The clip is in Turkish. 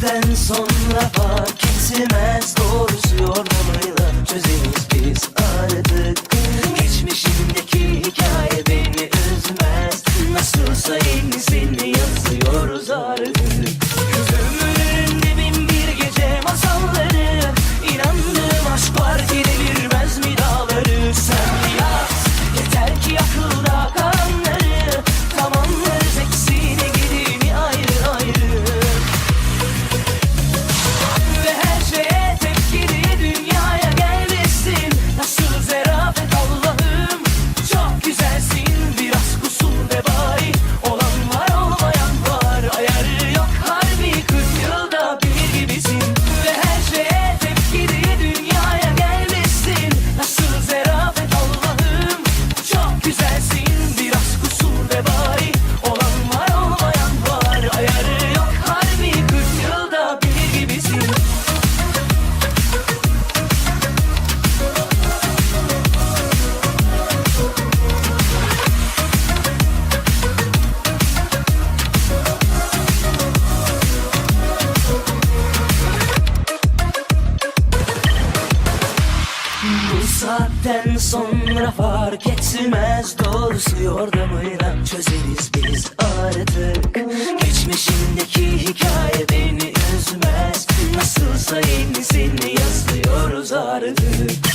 Senden sonra fark etmez doğrusu yorganı Bu saatten sonra fark etmez. Doğrusu yordamıyla çözeriz biz artık. Geçmişindeki hikaye beni üzmez. Nasılsa yenisini yazıyoruz artık